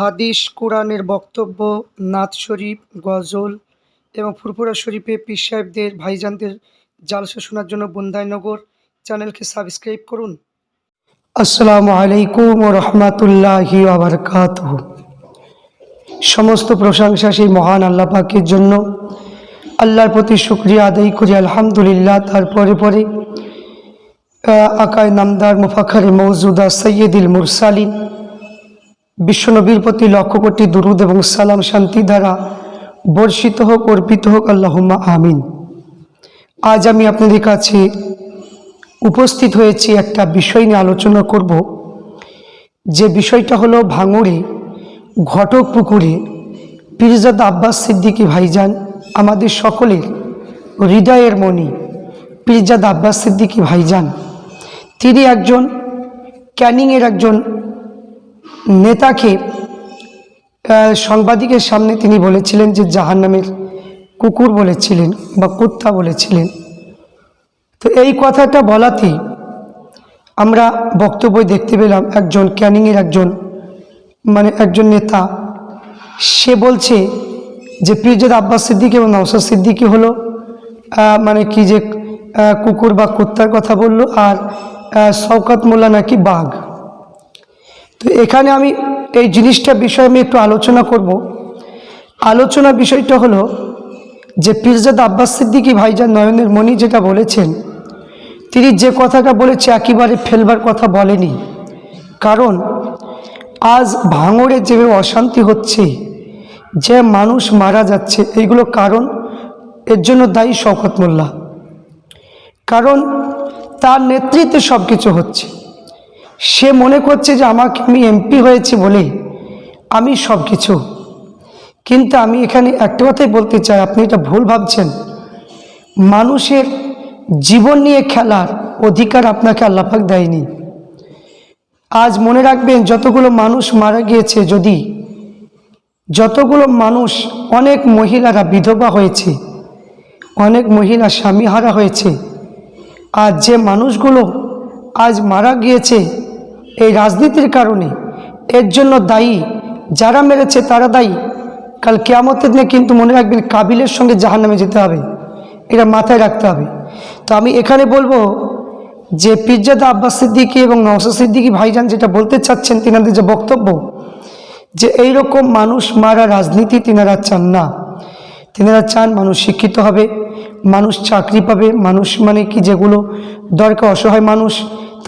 হাদিস, কোরআনের বক্তব্য, নাত শরীফ, গজল এবং ফুরফুরা শরীফে পীর সাহেবদের, ভাইজানদের জালসা শোনার জন্য বন্দাইনগর চ্যানেলকে সাবস্ক্রাইব করুন। আসসালামু আলাইকুম রহমতুল্লাহি আবরকাত সমস্ত প্রশংসা সেই মহান আল্লাহ পাকের জন্য। আল্লাহর প্রতি শুক্রিয়া আদায় করি, আলহামদুলিল্লাহ। তারপরে পরে আকায় নামদার মুফাখারে মৌজুদা সৈয়দুল মুরসালিন বিশ্বনবীর প্রতি লক্ষ কোটি দুরুদ এবং সালাম শান্তি দ্বারা বর্ষিত হোক, অর্পিত হোক, আল্লাহুম্মা আমিন। আজ আমি আপনাদের কাছে উপস্থিত হয়েছি একটা বিষয় নিয়ে আলোচনা করব। যে বিষয়টা হলো ভাঙড়ে, ঘটক পুকুরে পীরজাদা আব্বাস সিদ্দিকী ভাইজান, আমাদের সকলের হৃদয়ের মণি পীরজাদা আব্বাস সিদ্দিকী ভাইজান। তিনি একজন ক্যানিংয়ের একজন নেতাকে সাংবাদিকের সামনে তিনি বলেছিলেন যে জাহান নামের কুকুর বলেছিলেন বা কুত্তা বলেছিলেন। তো এই কথাটা বলাতেই আমরা বক্তব্য দেখতে পেলাম একজন ক্যানিংয়ের একজন মানে একজন নেতা। সে বলছে যে পীরজাদ আব্বাস সিদ্দিকি এবং নওসাদ সিদ্দিকি হলো মানে কি যে কুকুর বা কুত্তার কথা বলল আর শওকত মোল্লা নাকি বাঘ। তো এখানে আমি এই জিনিসটা বিষয়ে আমি একটু আলোচনা করব। আলোচনা বিষয়টা হলো যে পীরজাদ আব্বাস সিদ্দিকী ভাইজান নয়নের মণি যেটা বলেছেন, তিনি যে কথাটা বলেছে একেবারে ফেলবার কথা বলেনি। কারণ আজ ভাঙড়ে যেভাবে অশান্তি হচ্ছে, যে মানুষ মারা যাচ্ছে এইগুলো কারণ এর জন্য দায়ী শওকত মোল্লা। কারণ তার নেতৃত্বে সব কিছু হচ্ছে। সে মনে করছে যে আমাকে আমি এমপি হয়েছি বলে আমি সব কিছু কিন্তু আমি এখানে একটা কথাই বলতে চাই, আপনি এটা ভুল ভাবছেন। মানুষের জীবন নিয়ে খেলার অধিকার আপনাকে আল্লাপাক দেয়নি। আজ মনে রাখবেন, যতগুলো মানুষ মারা গিয়েছে, যদি যতগুলো মানুষ অনেক মহিলারা বিধবা হয়েছে, অনেক মহিলা স্বামীহারা হয়েছে আর যে মানুষগুলো আজ মারা গিয়েছে এই রাজনীতির কারণে এর জন্য দায়ী, যারা মেরেছে তারা দায়ী। কাল কেয়ামতের দিনে কিন্তু মনে রাখবেন কাবিলের সঙ্গে জাহান নামে যেতে হবে। এটা মাথায় রাখতে হবে। তো আমি এখানে বলব যে পিজ্জাদা আব্বাস সিদ্দিকী এবং নওসা সিদ্দিকী ভাইজান যেটা বলতে চাচ্ছেন, তিনাদের যে বক্তব্য, যে এই রকম মানুষ মারা রাজনীতি তিনারা চান না। তিনারা চান মানুষ শিক্ষিত হবে, মানুষ চাকরি পাবে, মানুষ মানে কি যেগুলো দরকার, অসহায় মানুষ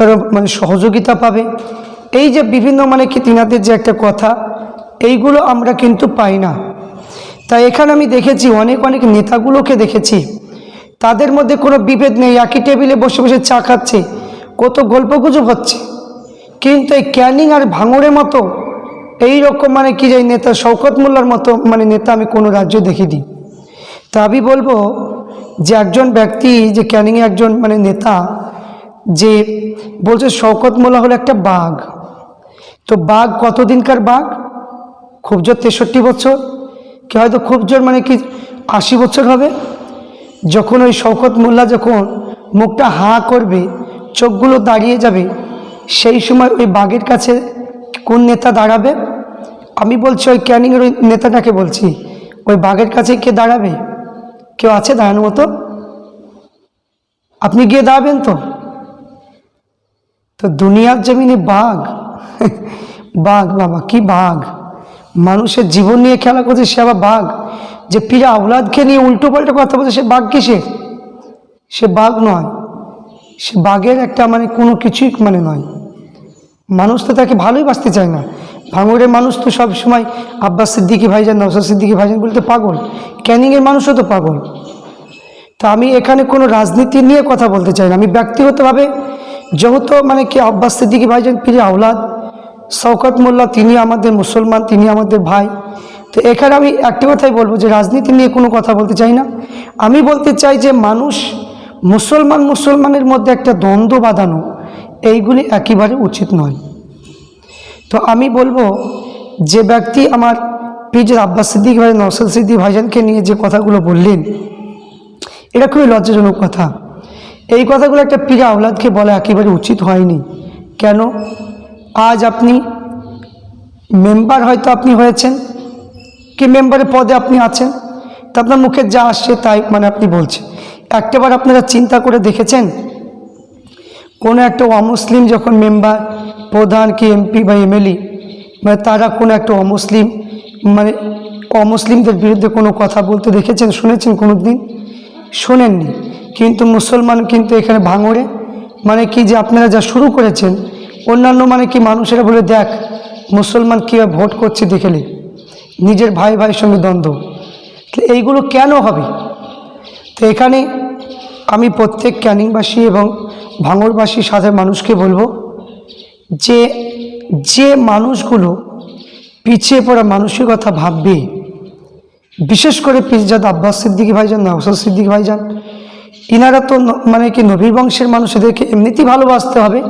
তারা মানে সহযোগিতা পাবে। এই যে বিভিন্ন মানে কি তিনাদের যে একটা কথা, এইগুলো আমরা কিন্তু পাই না। তাই এখানে আমি দেখেছি অনেক অনেক নেতাগুলোকে দেখেছি। তাদের মধ্যে কোনো বিভেদ নেই, একই টেবিলে বসে বসে চা খাচ্ছে, কত গল্পগুজব হচ্ছে। কিন্তু এই ক্যানিং আর ভাঙড়ের মতো, এই রকম মানে কি যে নেতা, শওকত মোল্লার মতো মানে নেতা আমি কোনো রাজ্য দেখিনি। তা আমি বলব যে একজন ব্যক্তি, যে ক্যানিংয়ে একজন মানে নেতা যে বলছে শওকত মোল্লা হলো একটা বাঘ। তো বাঘ কতদিনকার বাঘ? খুব জোর তেষট্টি বছর। কি হয়তো খুব জোর মানে কি আশি বছর হবে? যখন ওই শওকত মোল্লা যখন মুখটা হাঁ করবে, চোখগুলো দাঁড়িয়ে যাবে, সেই সময় ওই বাঘের কাছে কোন নেতা দাঁড়াবে? আমি বলছি ওই ক্যানিংয়ের ওই নেতাটাকে বলছি, ওই বাঘের কাছে কে দাঁড়াবে? কেউ আছে দাঁড়ানোর মতো? আপনি গিয়ে দাঁড়াবেন তো? তো দুনিয়ার জমিনে বাঘ? বাঘ বাবা, কি বাঘ? মানুষের জীবন নিয়ে খেলা করছে, সে আবার বাঘ। যে পীরা আউলাদকে নিয়ে উল্টো পাল্টা কথা বলছে, সে বাঘ কিসের? সে বাঘ নয়। সে বাঘের একটা মানে কোনো কিছুই মানে নয়। মানুষ তো তাকে ভালোই বাঁচতে চায় না। ভাঙড়ের মানুষ তো সব সময় আব্বাস সিদ্দিকি ভাইজান নওসাদ সিদ্দিকি ভাইজান বলতে পাগল। ক্যানিংয়ের মানুষও তো পাগল। তা আমি এখানে কোনো রাজনীতি নিয়ে কথা বলতে চাই না। আমি ব্যক্তিগতভাবে যেহেতু মানে কি আব্বাস সিদ্দিকি ভাইজান পীরে আওলাদ, শওকত মোল্লা তিনি আমাদের মুসলমান, তিনি আমাদের ভাই। তো এখানে আমি একটি কথাই বলব যে রাজনীতি নিয়ে কোনো কথা বলতে চাই না। আমি বলতে চাই যে মানুষ মুসলমান মুসলমানের মধ্যে একটা দ্বন্দ্ব বাঁধানো, এইগুলি একেবারে উচিত নয়। তো আমি বলব যে ব্যক্তি আমার পিজের আব্বাস সিদ্দিক ভাই নওসাদ সিদ্দিক ভাইজানকে নিয়ে যে কথাগুলো বললেন, এটা খুবই লজ্জাজনক কথা। এই কথাগুলো একটা পীর আওলাদকে বলা একেবারে উচিত হয়নি। কেন? আজ আপনি মেম্বার হয়তো আপনি হয়েছেন, কি মেম্বারের পদে আপনি আছেন, তা আপনার মুখে যা আসছে তাই মানে আপনি বলছেন। একটাবার আপনারা চিন্তা করে দেখেছেন? কোনো একটা অমুসলিম যখন মেম্বার প্রধান কি এমপি বা এমএলএ মানে তারা কোনো একটা অমুসলিম মানে অমুসলিমদের বিরুদ্ধে কোনো কথা বলতে দেখেছেন, শুনেছেন কোনো দিন শোনেননি। কিন্তু মুসলমান কিন্তু এখানে ভাঙড়ে। মানে কি যে আপনারা যা শুরু করেছেন, অন্যান্য মানে কি মানুষেরা বলে, দেখ, মুসলমান কীভাবে ভোট করছে দেখেলে নিজের ভাই ভাইয়ের সঙ্গে দ্বন্দ্ব। এইগুলো কেন হবে? তো এখানে আমি প্রত্যেক ক্যানিংবাসী এবং ভাঙড়বাসী সাধারণ মানুষকে বলব যে যে মানুষগুলো পিছিয়ে পড়া মানুষের কথা ভাববে, বিশেষ করে পিরজাদ আব্বাস সিদ্দিকী ভাইজান সিদ্দিকী ভাইজান ইনারা তো মানে কি নবীর বংশের মানুষ এদেরকে এমনিতেই ভালোবাসতে হবে।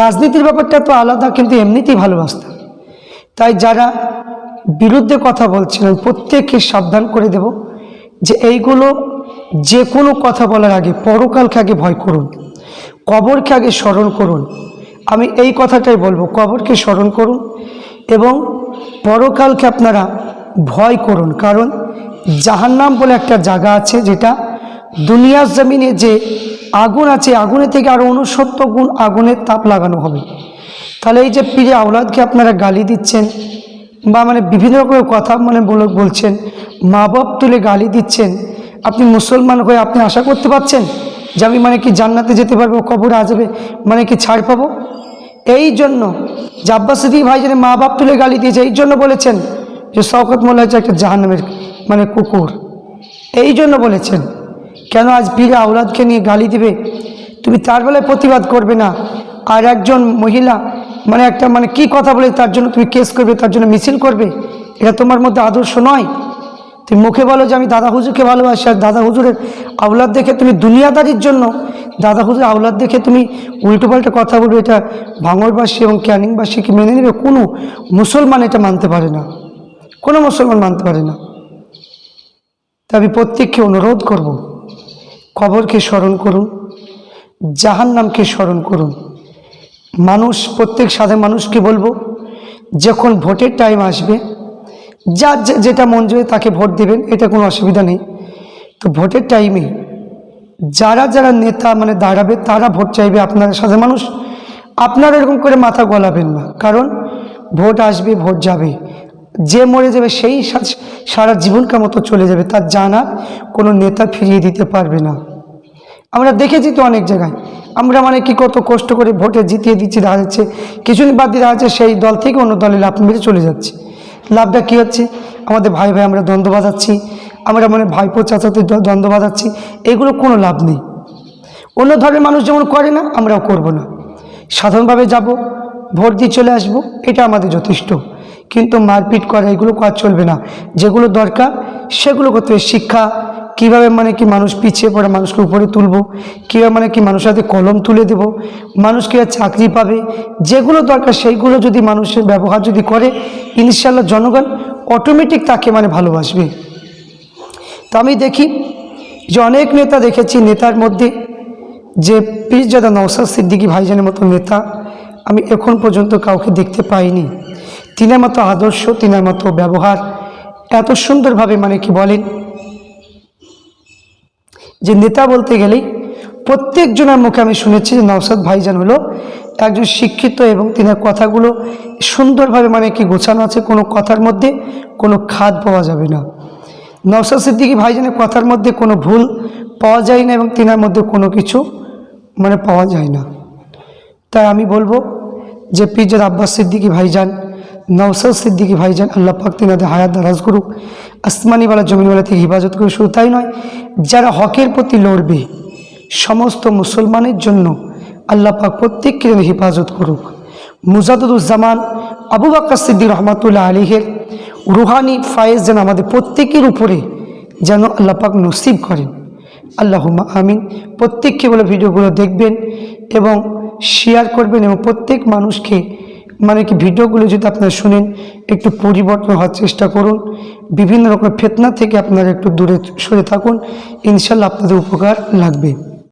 রাজনীতির ব্যাপারটা তো আলাদা, কিন্তু এমনিতেই ভালোবাসতে তাই যারা বিরুদ্ধে কথা বলছেন, আমি প্রত্যেককে সাবধান করে দেব যে এইগুলো যে কোনো কথা বলার আগে, পরকালকে আগে ভয় করুন। কবরকে আগে স্মরণ করুন। আমি এই কথাটাই বলব, কবরকে স্মরণ করুন এবং পরকালকে আপনারা ভয় করুন। কারণ জাহান্নাম বলে একটা জায়গা আছে যেটা দুনিয়ার জমিনে যে আগুন আছে, আগুনের থেকে আরও উনসত্তর গুণ আগুনের তাপ লাগানো হবে। তাহলে এই যে পীরে আওলাদকে আপনারা গালি দিচ্ছেন বা মানে বিভিন্ন রকমের কথা মানে বলছেন মা বাপ তুলে গালি দিচ্ছেন, আপনি মুসলমান হয়ে আপনি আশা করতে পারছেন যে আমি মানে কি জান্নাতে যেতে পারব, কবরে আসবে মানে কি ছাড় পাবো? এই জন্য যে আব্বাস সিদ্দিক ভাই যেন মা বাপ তুলে গালি দিয়েছে, এই জন্য বলেছেন যে শওকত মোল্লা হচ্ছে একটা জাহান্নামের মানে কুকুর। এই জন্য বলেছেন। কেন আজ পীরে আওলাদকে নিয়ে গালি দিবে? তুমি তার বেলায় প্রতিবাদ করবে না। আর একজন মহিলা মানে একটা মানে কি কথা বলে তার জন্য তুমি কেস করবে, তার জন্য মিছিল করবে? এটা তোমার মধ্যে আদর্শ নয়। তুমি মুখে বলো যে আমি দাদা হুজুরকে ভালোবাসি, আর দাদা হুজুরের আওলাদ দেখে তুমি দুনিয়াদারির জন্য, দাদা হুজুরের আওলাদ দেখে তুমি উল্টোপাল্টা কথা বলবে। এটা ভাঙরবাসী এবং ক্যানিংবাসীকে মেনে নেবে কোনো মুসলমান এটা মানতে পারে না। কোনো মুসলমান মানতে পারে না। তা আমি প্রত্যেককে অনুরোধ করব। কবরকে স্মরণ করুন, জাহান্নামকে স্মরণ করুন। মানুষ, প্রত্যেক সাধারণ মানুষকে বলব, যখন ভোটের টাইম আসবে যে- যেটা মন যায় তাকে ভোট দেবেন, এটা কোনো অসুবিধা নেই। তো ভোটের টাইমে যারা যারা নেতা মানে দাঁড়াবে, তারা ভোট চাইবে আপনারা সাধারণ মানুষ। আপনারা এরকম করে মাথা গলাবেন না, কারণ ভোট আসবে, ভোট যাবে। যে মরে যাবে সেই সারা জীবনকার মতো চলে যাবে, তার জানা কোনো নেতা ফিরিয়ে দিতে পারবে না। আমরা দেখেছি তো অনেক জায়গায়। আমরা মানে কি কত কষ্ট করে ভোটে জিতিয়ে দিচ্ছি, দেখা যাচ্ছে কিছুদিন বাদ দিয়ে দেখা যাচ্ছে সেই দল থেকে অন্য দলে লাভ মেরে চলে যাচ্ছে। লাভটা কী হচ্ছে? আমাদের ভাই ভাই আমরা দ্বন্দ্ব বাজাচ্ছি, আমরা মানে ভাইপো চাচাতে দ্বন্দ্ব বাজাচ্ছি, এগুলো কোনো লাভ নেই। অন্য ধর্মের মানুষ যেমন করে না, আমরাও করব না। সাধারণভাবে যাব, ভোট দিয়ে চলে আসব, এটা আমাদের যথেষ্ট। কিন্তু মারপিট করা, এগুলো কাজ চলবে না। যেগুলো দরকার, সেগুলো করতে হবে। শিক্ষা, কীভাবে মানে কি মানুষ পিছিয়ে পড়ে, মানুষকে উপরে তুলব? কীভাবে মানে কি মানুষের হাতে কলম তুলে দেব? মানুষ কীভাবে চাকরি পাবে? যেগুলো দরকার সেইগুলো যদি মানুষের ব্যবহার যদি করে ইনশাল্লাহ জনগণ অটোমেটিক তাকে মানে ভালোবাসবে। তো আমি দেখি যে অনেক নেতা দেখেছি, নেতার মধ্যে যে পীরজাদা নওসাদ সিদ্দিকী ভাইজানের মতো নেতা, আমি এখন পর্যন্ত কাউকে দেখতে পাইনি। তিনার মতো আদর্শ, তিনার মতো ব্যবহার। এত সুন্দরভাবে মানে কি বলেন? যে নেতা বলতে গেলেই প্রত্যেকজনের মুখে আমি শুনেছি যে নওসাদ ভাইজান হলো একজন শিক্ষিত এবং তিনার কথাগুলো সুন্দরভাবে মানে কি গোছানো আছে। কোনো কথার মধ্যে কোনো খাদ পাওয়া যাবে না। নওসাদ সিদ্দিকী ভাইজানের কথার মধ্যে কোনো ভুল পাওয়া যায় না এবং তিনার মধ্যে কোনো কিছু মানে পাওয়া যায় না। তাই আমি বলব যে পিজার আব্বাস সিদ্দিকী ভাইজান নওসাদ সিদ্দিকী ভাইজান আল্লাহ পাক তিনাদের হায়াত দারাজ করুক। আসমানিওয়ালা জমিনওয়ালা থেকে হেফাজত করুক শুধু তাই নয়, যারা হকের প্রতি লড়বে, সমস্ত মুসলমানের জন্য আল্লাহ পাক প্রত্যেককে যেন হেফাজত করুক। মুজাদুজ্জামান আবু বাক্কা সিদ্দিক রহমাতুল্লাহ আলীহের রুহানি ফায়েজ যেন আমাদের প্রত্যেকের উপরে যেন আল্লাহ পাক নসিব করেন। আল্লাহুম্মা আমিন। প্রত্যেককে বলে ভিডিওগুলো দেখবেন এবং শেয়ার করবেন এবং প্রত্যেক মানুষকে মানে কি ভিডিওগুলো যদি আপনারা শুনেন, একটু পরিবর্তন হওয়ার চেষ্টা করুন। বিভিন্ন রকমের ফেতনা থেকে আপনারা একটু দূরে সরে থাকুন। ইনশাল্লাহ আপনাদের উপকার লাগবে।